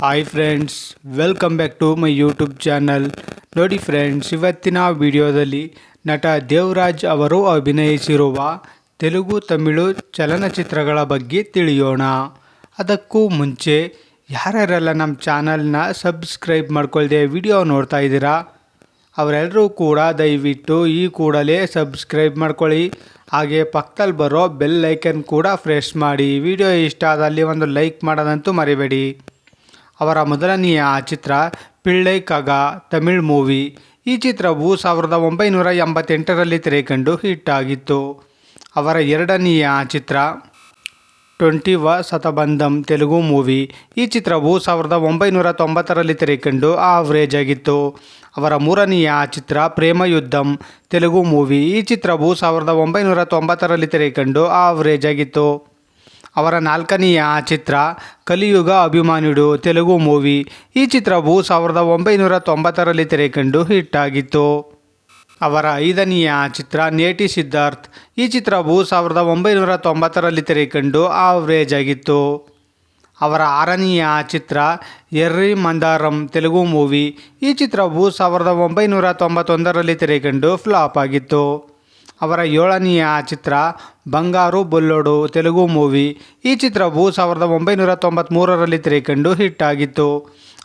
Hi friends welcome back to my YouTube channel ನೋಡಿ friends ಇವತ್ತಿನ ವಿಡಿಯೋದಲ್ಲಿ ನಟ ದೇವರಾಜ್ ಅವರು ಅಭಿನಯಿಸಿರುವ ತೆಲುಗು, ತಮಿಳು ಚಲನಚಿತ್ರಗಳ ಬಗ್ಗೆ ತಿಳಿಯೋಣ. ಅದಕ್ಕೂ ಮುಂಚೆ, ಯಾರ್ಯಾರೆಲ್ಲ ನಮ್ಮ ಚಾನಲ್ನ ಸಬ್ಸ್ಕ್ರೈಬ್ ಮಾಡ್ಕೊಳ್ದೆ ವಿಡಿಯೋ ನೋಡ್ತಾ ಇದ್ದೀರಾ, ಅವರೆಲ್ಲರೂ ಕೂಡ ದಯವಿಟ್ಟು ಈ ಕೂಡಲೇ ಸಬ್ಸ್ಕ್ರೈಬ್ ಮಾಡ್ಕೊಳ್ಳಿ. ಹಾಗೆ ಪಕ್ಕದಲ್ಲಿ ಬರೋ ಬೆಲ್ ಐಕನ್ ಕೂಡ ಫ್ರೆಶ್ ಮಾಡಿ. ವಿಡಿಯೋ ಇಷ್ಟ ಆದಲ್ಲಿ ಒಂದು ಲೈಕ್ ಮಾಡೋದಂತೂ ಮರಿಬೇಡಿ. ಅವರ ಮೊದಲನೆಯ ಚಿತ್ರ ಪಿಳ್ಳೈ ಕಗ ತಮಿಳ್ ಮೂವಿ. ಈ ಚಿತ್ರವು ಸಾವಿರದ ಒಂಬೈನೂರ ಎಂಬತ್ತೆಂಟರಲ್ಲಿ ತೆರೆಕಂಡು ಹಿಟ್ ಆಗಿತ್ತು. ಅವರ ಎರಡನೆಯ ಚಿತ್ರ ಟ್ವೆಂಟಿ ವ ಶತಬಂಧಂ ತೆಲುಗು ಮೂವಿ. ಈ ಚಿತ್ರವು ಸಾವಿರದ ಒಂಬೈನೂರ ತೊಂಬತ್ತರಲ್ಲಿ ತೆರೆಕಂಡು ಆವ್ರೇಜ್ ಆಗಿತ್ತು. ಅವರ ಮೂರನೆಯ ಚಿತ್ರ ಪ್ರೇಮಯುದ್ಧಂ ತೆಲುಗು ಮೂವಿ. ಈ ಚಿತ್ರವು ಸಾವಿರದ ಒಂಬೈನೂರ ತೊಂಬತ್ತರಲ್ಲಿ ತೆರೆಕಂಡು ಆವ್ರೇಜ್ ಆಗಿತ್ತು. ಅವರ ನಾಲ್ಕನೆಯ ಚಿತ್ರ ಕಲಿಯುಗ ಅಭಿಮಾನಿಡು ತೆಲುಗು ಮೂವಿ. ಈ ಚಿತ್ರವು ಸಾವಿರದ ಒಂಬೈನೂರ ತೊಂಬತ್ತರಲ್ಲಿ ತೆರೆಕಂಡು ಹಿಟ್ ಆಗಿತ್ತು ಅವರ ಐದನೆಯ ಚಿತ್ರ ನೇಟಿ ಸಿದ್ಧಾರ್ಥ್. ಈ ಚಿತ್ರವು ಸಾವಿರದ ಒಂಬೈನೂರ ತೊಂಬತ್ತರಲ್ಲಿ ತೆರೆಕಂಡು ಆವ್ರೇಜ್ ಆಗಿತ್ತು. ಅವರ ಆರನೆಯ ಚಿತ್ರ ಎರ್ರಿ ಮಂದಾರಂ ತೆಲುಗು ಮೂವಿ. ಈ ಚಿತ್ರವು ಸಾವಿರದ ಒಂಬೈನೂರ ತೊಂಬತ್ತೊಂದರಲ್ಲಿ ತೆರೆಕಂಡು ಫ್ಲಾಪ್ ಆಗಿತ್ತು. ಅವರ ಏಳನೆಯ ಚಿತ್ರ ಬಂಗಾರು ಬೊಲ್ಲೋಡು ತೆಲುಗು ಮೂವಿ. ಈ ಚಿತ್ರವು ಸಾವಿರದ ಒಂಬೈನೂರ ತೊಂಬತ್ತ್ಮೂರರಲ್ಲಿ ತೆರೆಕಂಡು ಹಿಟ್ ಆಗಿತ್ತು.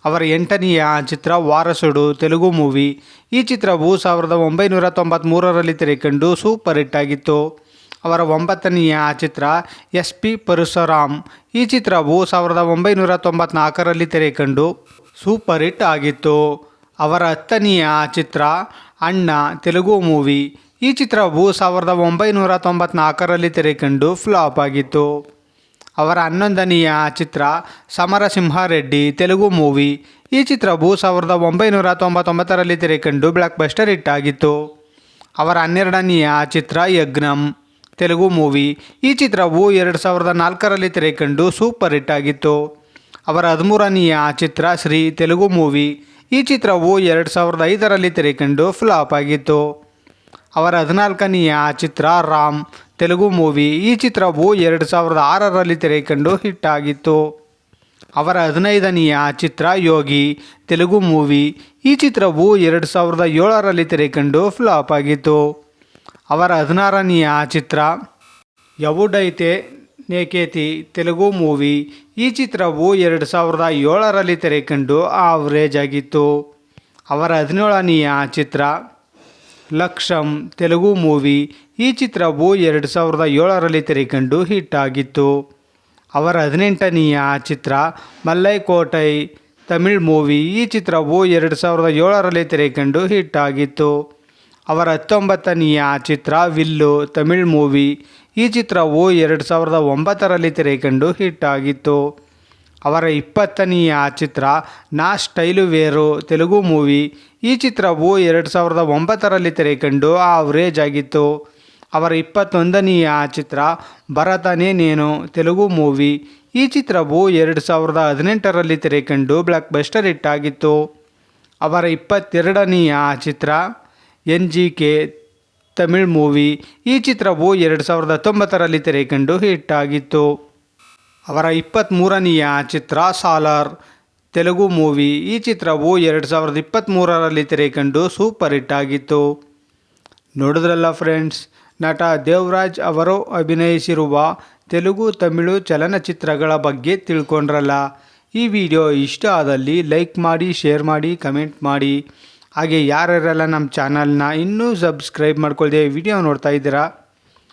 ಅವರ ಎಂಟನೆಯ ಚಿತ್ರ ವಾರಸುಡು ತೆಲುಗು ಮೂವಿ. ಈ ಚಿತ್ರವು ಸಾವಿರದ ಒಂಬೈನೂರ ತೊಂಬತ್ತ್ಮೂರರಲ್ಲಿ ತೆರೆಕಂಡು ಸೂಪರ್ ಹಿಟ್ ಆಗಿತ್ತು. ಅವರ ಒಂಬತ್ತನೆಯ ಚಿತ್ರ ಎಸ್ ಪಿ ಪರಶುರಾಮ್. ಈ ಚಿತ್ರವು ಸಾವಿರದ ಒಂಬೈನೂರ ತೊಂಬತ್ನಾಲ್ಕರಲ್ಲಿ ತೆರೆಕಂಡು ಸೂಪರ್ ಹಿಟ್ ಆಗಿತ್ತು. ಅವರ ಹತ್ತನೆಯ ಚಿತ್ರ ಅಣ್ಣ ತೆಲುಗು ಮೂವಿ. ಈ ಚಿತ್ರವು ಸಾವಿರದ ಒಂಬೈನೂರ ತೊಂಬತ್ನಾಲ್ಕರಲ್ಲಿ ತೆರೆಕಂಡು ಫ್ಲಾಪ್ ಆಗಿತ್ತು. ಅವರ ಹನ್ನೊಂದನೆಯ ಚಿತ್ರ ಸಮರಸಿಂಹಾರೆಡ್ಡಿ ತೆಲುಗು ಮೂವಿ. ಈ ಚಿತ್ರವು ಸಾವಿರದ ಒಂಬೈನೂರ ತೊಂಬತ್ತೊಂಬತ್ತರಲ್ಲಿ ತೆರೆಕಂಡು ಬ್ಲಾಕ್ ಬಸ್ಟರ್ ಹಿಟ್ ಆಗಿತ್ತು. ಅವರ ಹನ್ನೆರಡನೆಯ ಚಿತ್ರ ಯಜ್ಞಂ, ತೆಲುಗು ಮೂವಿ. ಈ ಚಿತ್ರವು ಎರಡು ಸಾವಿರದ ನಾಲ್ಕರಲ್ಲಿ ತೆರೆಕಂಡು ಸೂಪರ್ ಹಿಟ್ ಆಗಿತ್ತು. ಅವರ ಹದಿಮೂರನೆಯ ಚಿತ್ರ ಶ್ರೀ ತೆಲುಗು ಮೂವಿ. ಈ ಚಿತ್ರವು ಎರಡು ಸಾವಿರದ ಐದರಲ್ಲಿ ತೆರೆಕಂಡು ಫ್ಲಾಪ್ ಆಗಿತ್ತು. ಅವರ ಹದಿನಾಲ್ಕನೆಯ ಚಿತ್ರ ರಾಮ್, ತೆಲುಗು ಮೂವಿ. ಈ ಚಿತ್ರವು ಎರಡು ಸಾವಿರದ ಆರರಲ್ಲಿ ತೆರೆಕಂಡು ಹಿಟ್ ಆಗಿತ್ತು ಅವರ ಹದಿನೈದನೆಯ ಚಿತ್ರ ಯೋಗಿ, ತೆಲುಗು ಮೂವಿ. ಈ ಚಿತ್ರವು ಎರಡು ಸಾವಿರದ ಏಳರಲ್ಲಿ ತೆರೆಕಂಡು ಫ್ಲಾಪ್ ಆಗಿತ್ತು. ಅವರ ಹದಿನಾರನೆಯ ಚಿತ್ರ ಯವುಡೈತೆ ನೇಕೇತಿ, ತೆಲುಗು ಮೂವಿ. ಈ ಚಿತ್ರವು ಎರಡು ಸಾವಿರದ ಏಳರಲ್ಲಿ ತೆರೆಕಂಡು ಆವರೇಜ್ ಆಗಿತ್ತು. ಅವರ ಹದಿನೇಳನೆಯ ಚಿತ್ರ ಲಕ್ಷಂ ತೆಲುಗು ಮೂವಿ. ಈ ಚಿತ್ರವು ಎರಡು ಸಾವಿರದ ಏಳರಲ್ಲಿ ತೆರೆಕಂಡು ಹಿಟ್ ಆಗಿತ್ತು. ಅವರ ಹದಿನೆಂಟನೆಯ ಚಿತ್ರ ಮಲ್ಲೈ ಕೋಟೈ ತಮಿಳ್ ಮೂವಿ. ಈ ಚಿತ್ರವು ಎರಡು ಸಾವಿರದ ಏಳರಲ್ಲಿ ತೆರೆಕಂಡು ಹಿಟ್ ಆಗಿತ್ತು. ಅವರ ಹತ್ತೊಂಬತ್ತನೆಯ ಚಿತ್ರ ವಿಲ್ಲು ತಮಿಳ್ ಮೂವಿ. ಈ ಚಿತ್ರವು ಎರಡು ಸಾವಿರದ ಒಂಬತ್ತರಲ್ಲಿ ತೆರೆಕಂಡು ಹಿಟ್ ಆಗಿತ್ತು. ಅವರ ಇಪ್ಪತ್ತನೆಯ ಚಿತ್ರ ನಾ ಸ್ಟೈಲು ವೇರು ತೆಲುಗು ಮೂವಿ. ಈ ಚಿತ್ರವು ಎರಡು ಸಾವಿರದ ಒಂಬತ್ತರಲ್ಲಿ ತೆರೆಕಂಡು ಆವ್ರೇಜ್ ಆಗಿತ್ತು. ಅವರ ಇಪ್ಪತ್ತೊಂದನೆಯ ಚಿತ್ರ ಭರತನೇ ನೇನು ತೆಲುಗು ಮೂವಿ. ಈ ಚಿತ್ರವು ಎರಡು ಸಾವಿರದ ಹದಿನೆಂಟರಲ್ಲಿ ತೆರೆಕಂಡು ಬ್ಲಾಕ್ ಬಸ್ಟರ್ ಹಿಟ್ ಆಗಿತ್ತು. ಅವರ ಇಪ್ಪತ್ತೆರಡನೆಯ ಚಿತ್ರ N G K Tamil movie. ಈ ಚಿತ್ರವು ಎರಡು ಸಾವಿರದ ಹತ್ತೊಂಬತ್ತರಲ್ಲಿ ತೆರೆಕಂಡು ಹಿಟ್ ಆಗಿತ್ತು. ಅವರ ಇಪ್ಪತ್ತ್ಮೂರನೆಯ ಚಿತ್ರ ಸಾಲಾರ್, ತೆಲುಗು ಮೂವಿ. ಈ ಚಿತ್ರವು ಎರಡು ಸಾವಿರದ ಇಪ್ಪತ್ತ್ಮೂರರಲ್ಲಿ ತೆರೆಕಂಡು ಸೂಪರ್ ಹಿಟ್ ಆಗಿತ್ತು. ನೋಡಿದ್ರಲ್ಲ ಫ್ರೆಂಡ್ಸ್, ನಟ ದೇವರಾಜ್ ಅವರು ಅಭಿನಯಿಸಿರುವ ತೆಲುಗು ತಮಿಳು ಚಲನಚಿತ್ರಗಳ ಬಗ್ಗೆ ತಿಳ್ಕೊಂಡ್ರಲ್ಲ. ಈ ವಿಡಿಯೋ ಇಷ್ಟ ಆದಲ್ಲಿ ಲೈಕ್ ಮಾಡಿ, ಶೇರ್ ಮಾಡಿ, ಕಮೆಂಟ್ ಮಾಡಿ. ಹಾಗೆ ಯಾರ್ಯಾರೆಲ್ಲ ನಮ್ಮ ಚಾನಲ್ನ ಇನ್ನೂ ಸಬ್ಸ್ಕ್ರೈಬ್ ಮಾಡ್ಕೊಳ್ದೆ ವಿಡಿಯೋ ನೋಡ್ತಾ ಇದ್ದೀರಾ?